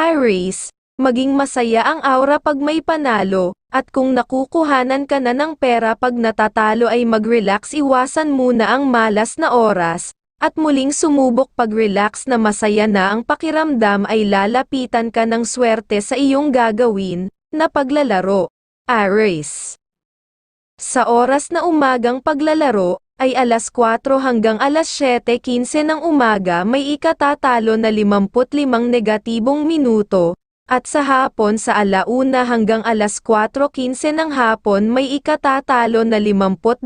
Aries, maging masaya ang aura pag may panalo, at kung nakukuhanan ka na ng pera pag natatalo ay mag-relax iwasan muna ang malas na oras, at muling sumubok pag-relax na masaya na ang pakiramdam ay lalapitan ka ng swerte sa iyong gagawin, na paglalaro. Aries. Sa oras na umagang paglalaro, ay alas 4 hanggang alas 7.15 ng umaga may ikatatalo na 55 negatibong minuto, at sa hapon sa alauna hanggang alas 4.15 ng hapon may ikatatalo na 52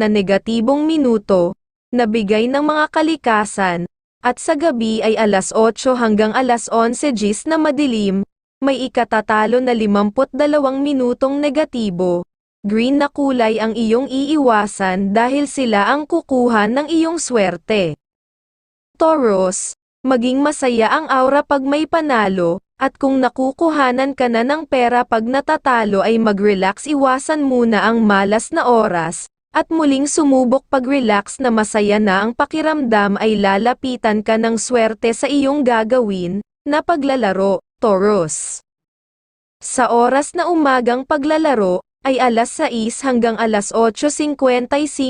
na negatibong minuto, na bigay ng mga kalikasan, at sa gabi ay alas 8 hanggang alas 11 gis na madilim, may ikatatalo na 52 minutong negatibo. Green na kulay ang iyong iiwasan dahil sila ang kukuha ng iyong swerte. Taurus, maging masaya ang aura pag may panalo, at kung nakukuhanan ka na ng pera pag natatalo ay mag-relax iwasan muna ang malas na oras, at muling sumubok pag-relax na masaya na ang pakiramdam ay lalapitan ka ng swerte sa iyong gagawin, na paglalaro, Taurus. Sa oras na umagang paglalaro, ay alas 6 hanggang alas 8.55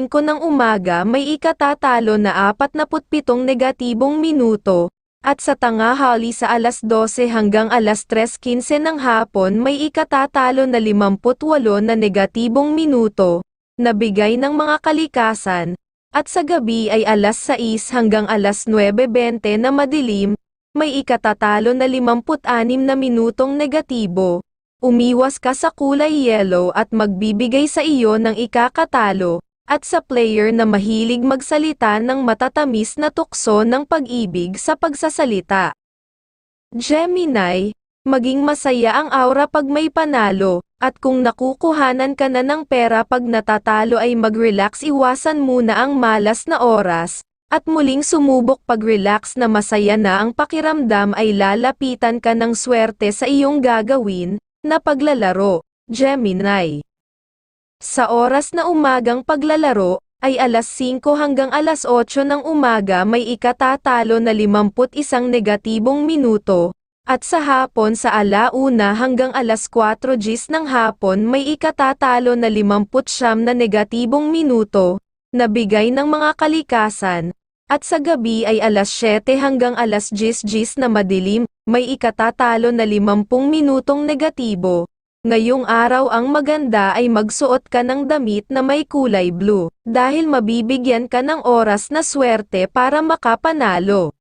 ng umaga may ikatatalo na 47 negatibong minuto, at sa tanghali sa alas 12 hanggang alas 3.15 ng hapon may ikatatalo na 58 na negatibong minuto, na bigay ng mga kalikasan, at sa gabi ay alas 6 hanggang alas 9.20 na madilim, may ikatatalo na 56 na minutong negatibo. Umiwas ka sa kulay yellow at magbibigay sa iyo ng ikakatalo, at sa player na mahilig magsalita ng matatamis na tukso ng pag-ibig sa pagsasalita. Gemini, maging masaya ang aura pag may panalo, at kung nakukuhanan ka na ng pera pag natatalo ay mag-relax iwasan muna ang malas na oras, at muling sumubok pag-relax na masaya na ang pakiramdam ay lalapitan ka ng swerte sa iyong gagawin, na paglalaro, Gemini. Sa oras na umagang paglalaro, ay alas 5 hanggang alas 8 ng umaga may ikatatalo na 51 negatibong minuto, at sa hapon sa alauna hanggang alas 4 gis ng hapon may ikatatalo na 50 na negatibong minuto, na bigay ng mga kalikasan, at sa gabi ay alas 7 hanggang alas 10 gis na madilim, may ikatatalo na 50 minutong negatibo. Ngayong araw ang maganda ay magsuot ka ng damit na may kulay blue, dahil mabibigyan ka ng oras na swerte para makapanalo.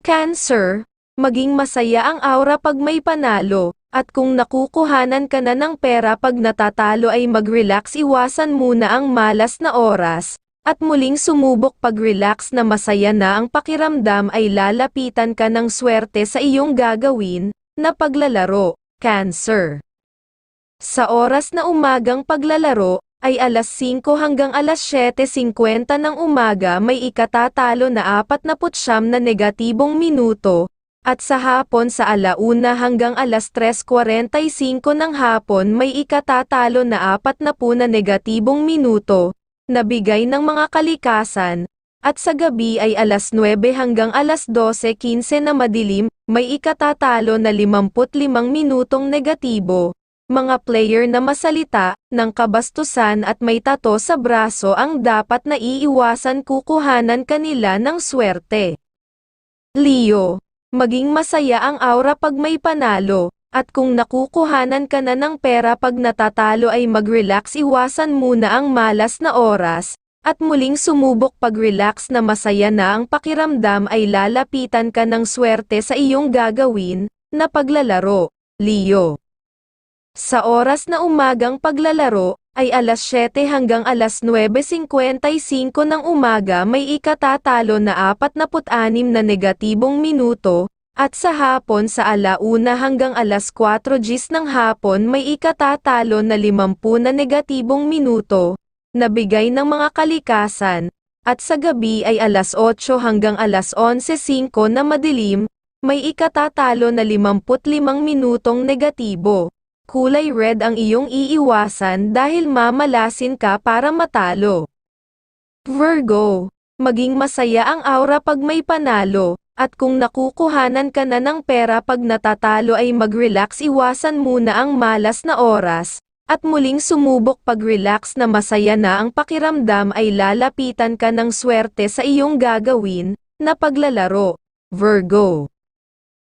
Cancer, maging masaya ang aura pag may panalo, at kung nakukuhanan ka na ng pera pag natatalo ay mag-relax iwasan muna ang malas na oras, at muling sumubok pag-relax na masaya na ang pakiramdam ay lalapitan ka ng swerte sa iyong gagawin, na paglalaro, Cancer. Sa oras na umagang paglalaro, ay alas 5 hanggang alas 7.50 ng umaga may ikatatalo na 49 na negatibong minuto, at sa hapon sa alauna hanggang alas 3.45 ng hapon may ikatatalo na 40 na negatibong minuto, nabigay ng mga kalikasan, at sa gabi ay alas 9 hanggang alas 12.15 na madilim, may ikatatalo na 55 minutong negatibo. Mga player na masalita, ng kabastusan at may tato sa braso ang dapat na iiwasan kukuhanan kanila ng swerte. Leo, maging masaya ang aura pag may panalo, at kung nakukuhanan ka na ng pera pag natatalo ay mag-relax iwasan muna ang malas na oras, at muling sumubok pag-relax na masaya na ang pakiramdam ay lalapitan ka ng swerte sa iyong gagawin, na paglalaro, Leo. Sa oras na umagang paglalaro, ay alas 7 hanggang alas 9.55 ng umaga may ikatatalo na 46 na negatibong minuto, at sa hapon sa alauna hanggang alas 4 gis ng hapon may ikatatalo na 50 na negatibong minuto, na bigay ng mga kalikasan, at sa gabi ay alas 8 hanggang alas 11.05 na madilim, may ikatatalo na 55 minutong negatibo. Kulay red ang iyong iiwasan dahil mamalasin ka para matalo. Virgo, maging masaya ang aura pag may panalo, At kung nakukuhanan ka na ng pera pag natatalo ay mag-relax iwasan muna ang malas na oras, at muling sumubok pag-relax na masaya na ang pakiramdam ay lalapitan ka ng swerte sa iyong gagawin, na paglalaro, Virgo.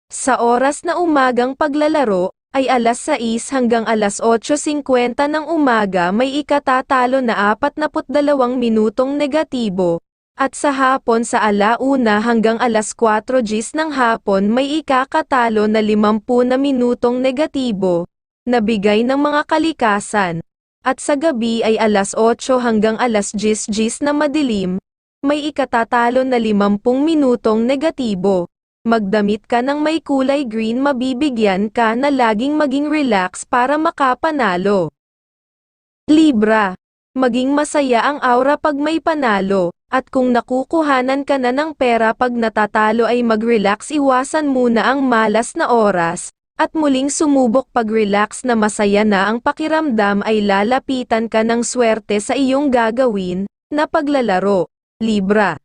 Sa oras na umagang paglalaro, ay alas 6 hanggang alas 8.50 ng umaga may ikatatalo na 42 minutong negatibo, at sa hapon sa alauna hanggang alas 4 gis ng hapon may ikakatalo na 50 na minutong negatibo, na bigay ng mga kalikasan. At sa gabi ay alas 8 hanggang alas 10 gis na madilim, may ikatatalo na 50 minutong negatibo. Magdamit ka ng may kulay green mabibigyan ka na laging maging relax para makapanalo. Libra. Maging masaya ang aura pag may panalo. At kung nakukuhanan ka na ng pera pag natatalo ay mag-relax iwasan muna ang malas na oras, at muling sumubok pag-relax na masaya na ang pakiramdam ay lalapitan ka ng swerte sa iyong gagawin, na paglalaro, Libra.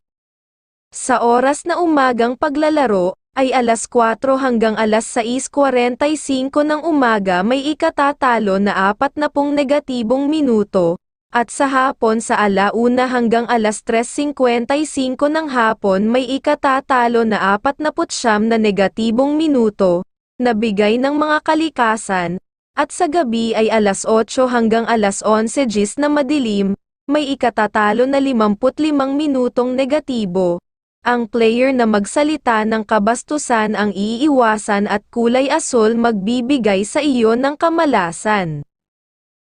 Sa oras na umagang paglalaro, ay alas 4 hanggang alas 6.45 ng umaga may ikatatalo na 40 negatibong minuto, at sa hapon sa alauna hanggang alas 3.55 ng hapon may ikatatalo na 49 na negatibong minuto, na bigay ng mga kalikasan, at sa gabi ay alas 8 hanggang alas 11 gis na madilim, may ikatatalo na 55 minutong negatibo. Ang player na magsalita ng kabastusan ang iiwasan at kulay asul magbibigay sa iyo ng kamalasan.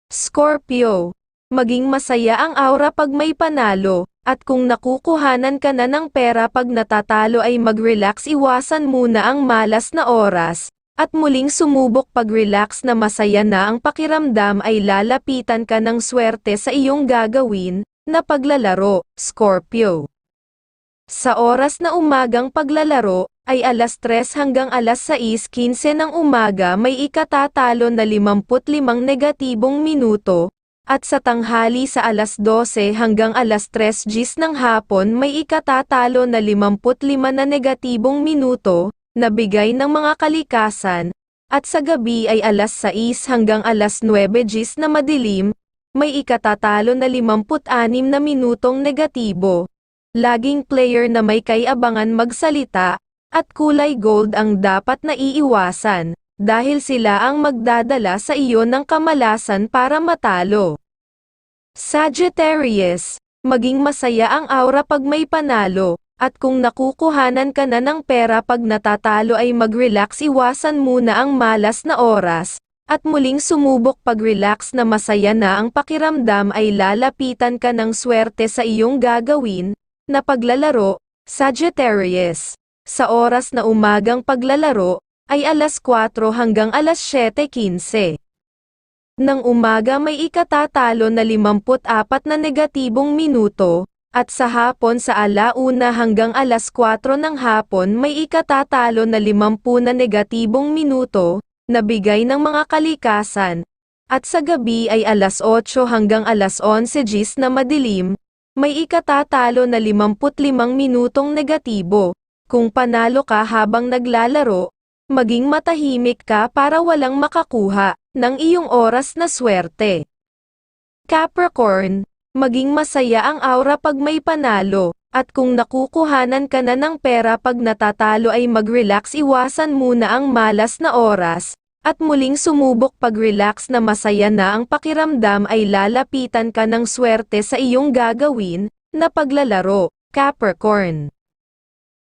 Scorpio maging masaya ang aura pag may panalo, at kung nakukuhanan ka na ng pera pag natatalo ay mag-relax iwasan muna ang malas na oras, at muling sumubok pag-relax na masaya na ang pakiramdam ay lalapitan ka ng swerte sa iyong gagawin, na paglalaro, Scorpio. Sa oras na umagang paglalaro, ay alas 3 hanggang alas 6.15 ng umaga may ikatatalo na 55 negatibong minuto, at sa tanghali sa alas 12 hanggang alas 3 gis ng hapon may ikatatalo na 55 na negatibong minuto, na bigay ng mga kalikasan, at sa gabi ay alas 6 hanggang alas 9 gis na madilim, may ikatatalo na 56 na minutong negatibo. Laging player na may kaiabangan magsalita, at kulay gold ang dapat na iiwasan dahil sila ang magdadala sa iyo ng kamalasan para matalo. Sagittarius, maging masaya ang aura pag may panalo, at kung nakukuhanan ka na ng pera pag natatalo ay mag-relax iwasan muna ang malas na oras, at muling sumubok pag-relax na masaya na ang pakiramdam ay lalapitan ka ng swerte sa iyong gagawin, na paglalaro, Sagittarius. Sa oras na umagang paglalaro, ay alas 4 hanggang alas 7.15. Nang umaga may ikatatalo na 54 na negatibong minuto, at sa hapon sa alauna hanggang alas 4 ng hapon may ikatatalo na 50 na negatibong minuto, na bigay ng mga kalikasan, at sa gabi ay alas 8 hanggang alas 11 gis na madilim, may ikatatalo na 55 minutong negatibo. Kung panalo ka habang naglalaro, maging matahimik ka para walang makakuha ng iyong oras na swerte. Capricorn, maging masaya ang aura pag may panalo, at kung nakukuhanan ka na ng pera pag natatalo ay mag-relax iwasan muna ang malas na oras, at muling sumubok pag-relax na masaya na ang pakiramdam ay lalapitan ka ng swerte sa iyong gagawin, na paglalaro, Capricorn.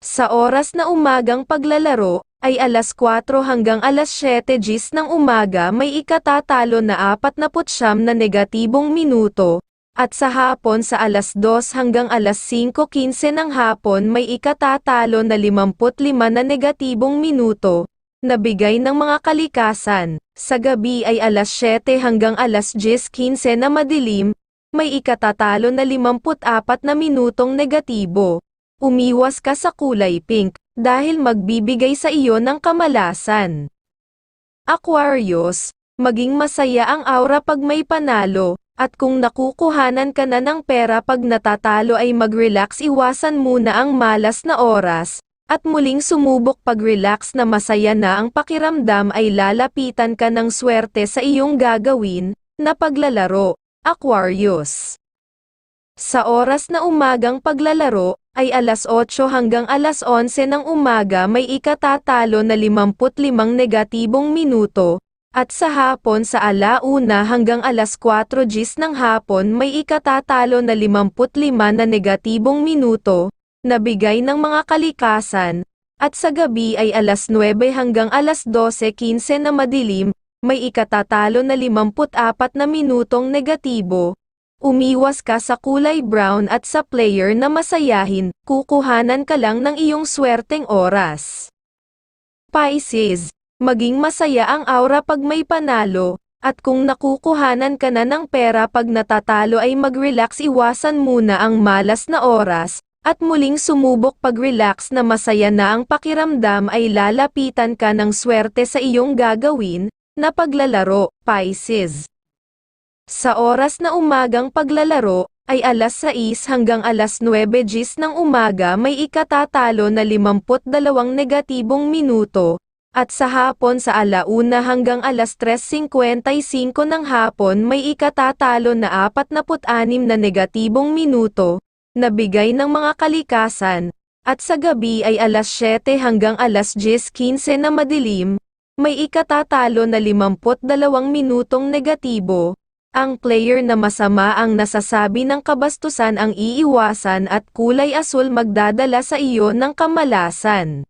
Sa oras na umagang paglalaro, ay alas 4 hanggang alas 7 gis ng umaga may ikatatalo na 49 na negatibong minuto, at sa hapon sa alas 2 hanggang alas 5.15 ng hapon may ikatatalo na 55 na negatibong minuto, na bigay ng mga kalikasan. Sa gabi ay alas 7 hanggang alas 10.15 na madilim, may ikatatalo na 54 na minutong negatibo. Umiwas ka sa kulay pink, dahil magbibigay sa iyo ng kamalasan. Aquarius, maging masaya ang aura pag may panalo, at kung nakukuhanan ka na ng pera pag natatalo ay mag-relax iwasan muna ang malas na oras, at muling sumubok pag-relax na masaya na ang pakiramdam ay lalapitan ka ng swerte sa iyong gagawin, na paglalaro, Aquarius. Sa oras na umagang paglalaro, ay alas 8 hanggang alas 11 ng umaga may ikatatalo na 55 negatibong minuto, at sa hapon sa alauna hanggang alas 4 gis ng hapon may ikatatalo na 55 na negatibong minuto, na bigay ng mga kalikasan, at sa gabi ay alas 9 hanggang alas 12.15 na madilim, may ikatatalo na 54 na minutong negatibo. Umiwas ka sa kulay brown at sa player na masayahin, kukuhanan ka lang ng iyong swerteng oras. Pisces, maging masaya ang aura pag may panalo, at kung nakukuhanan ka na ng pera pag natatalo ay mag-relax iwasan muna ang malas na oras, at muling sumubok pag-relax na masaya na ang pakiramdam ay lalapitan ka ng swerte sa iyong gagawin, na paglalaro, Pisces. Sa oras na umagang paglalaro, ay alas 6 hanggang alas 9 gis ng umaga may ikatatalo na 52 negatibong minuto, at sa hapon sa alauna hanggang alas 3.55 ng hapon may ikatatalo na 46 na negatibong minuto, na bigay ng mga kalikasan, at sa gabi ay alas 7 hanggang alas 10.15 na madilim, may ikatatalo na 52 minutong negatibo, ang player na masama ang nasasabi ng kabastusan ang iiwasan at kulay asul magdadala sa iyo ng kamalasan.